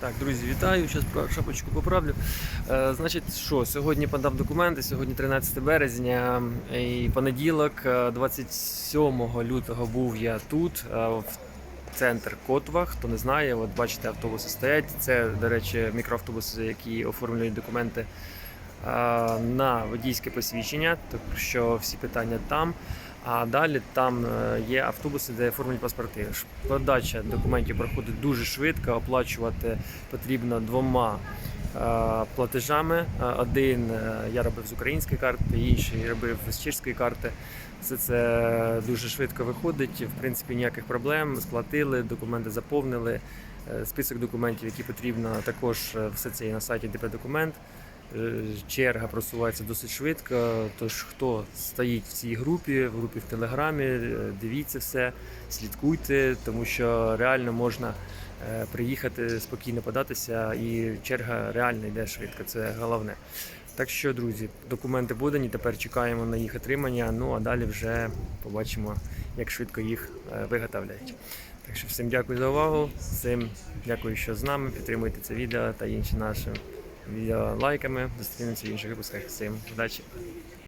Так, друзі, вітаю. Зараз шапочку поправлю. Е, значить, що, сьогодні подав документи, сьогодні 13 березня і понеділок, е, 27 лютого був я тут, е, в центр Котва. Хто не знає, от бачите, автобуси стоять. Це, до речі, мікроавтобуси, які оформлюють документи е, на водійське посвідчення, так що всі питання там. А далі там е, є автобуси, де оформлені паспорти. Подача документів проходить дуже швидко. Оплачувати потрібно двома е, платежами. Е, Один е, я робив з української карти, інший робив з чешської карти. Все це дуже швидко виходить. В принципі, ніяких проблем. Сплатили, документи заповнили. Е, Список документів, які потрібно, також е, все це є на сайті ДП Документ. Е, Черга просувається досить швидко. Тож хто стоїть в цій групі, в групі в Телеграмі, е, дивіться все, слідкуйте, тому що реально можна е, приїхати спокійно податися, і черга реально йде швидко. Це головне. Так що, друзі, документи подані. Тепер чекаємо на їх отримання. Ну а далі вже побачимо, як швидко їх виготовляють. Так що всім дякую за увагу. Всім дякую, що з нами. Підтримуйте це відео та інші наші лайками. Зустрінемося в інших випусках. Всім удачі!